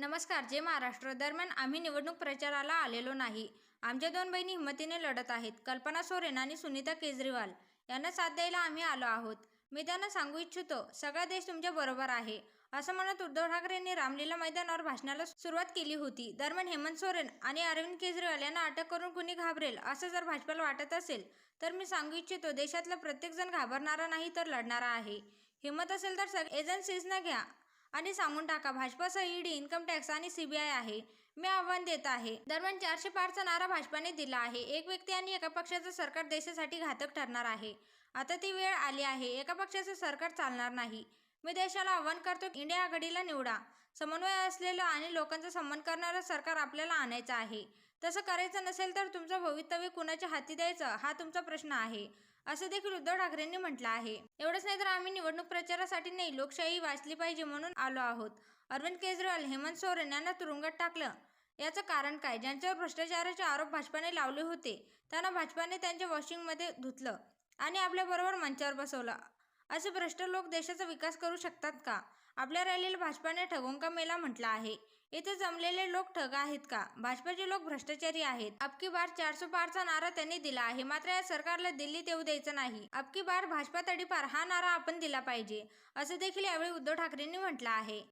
नमस्कार जे महाराष्ट्र दरम्यान आम्ही निवडणूक प्रचाराला आलेलो नाही. आमच्या दोन बहिणी हिंमतीने लढत आहेत कल्पना सोरेन आणि सुनीता केजरीवाल. यांना साथ द्यायला आम्ही आलो आहोत. मी त्यांना सांगू इच्छितो सगळा देश तुमच्या बरोबर आहे. असं म्हणत उद्धव ठाकरेंनी रामलीला मैदानावर भाषणाला सुरुवात केली होती. दरम्यान हेमंत सोरेन आणि अरविंद केजरीवाल यांना अटक करून कुणी घाबरेल असं जर भाजपाला वाटत असेल तर मी सांगू इच्छितो देशातला प्रत्येकजण घाबरणारा नाही तर लढणारा आहे. हिंमत असेल तर सग एजन्सीजना घ्या. आणि सांगून टाका भाजपासह ईडी इन्कम टॅक्स आणि सीबीआय आहे. मी आव्हान देत आहे. दरम्यान चारशे पारचा नारा भाजपाने दिला आहे. एक व्यक्ती आणि एका पक्षाचं सरकार देशासाठी घातक ठरणार आहे. आता ती वेळ आली आहे. एका पक्षाचं सरकार चालणार नाही. मी देशाला आव्हान करतो इंडिया आघाडीला निवडा. समन्वय असलेलं आणि लोकांचा सन्मान करणारं सरकार आपल्याला आणायचं आहे. तसं करायचं नसेल तर तुमचं भवितव्य कुणाच्या हाती द्यायचं हा तुमचा प्रश्न आहे असं देखील उद्धव ठाकरेंनी म्हटलं आहे. एवढंच नाही तर आम्ही निवडणूक प्रचारासाठी नाही लोकशाही वाचली पाहिजे म्हणून आलो आहोत. अरविंद केजरीवाल हेमंत सोरेन यांना तुरुंगात टाकलं. याचं कारण काय? ज्यांच्यावर भ्रष्टाचाराचे आरोप भाजपाने लावले होते त्यांना भाजपाने त्यांच्या वॉशिंगमध्ये धुतलं आणि आपल्याबरोबर मंचावर बसवलं. असे भ्रष्ट लोक देशाचा विकास करू शकतात का? आपल्या रॅलीला भाजपाने ठगों का मेला म्हटलं आहे? इथे जमलेले लोक ठग आहेत का? भाजपाचे लोक भ्रष्टाचारी आहेत. अबकी बार चारशे पारचा नारा त्यांनी दिला आहे. मात्र या सरकारला दिल्लीत येऊ द्यायचं नाही. अबकी बार भाजपा तडीपार हा नारा आपण दिला पाहिजे असं देखील यावेळी उद्धव ठाकरेंनी म्हटलं आहे.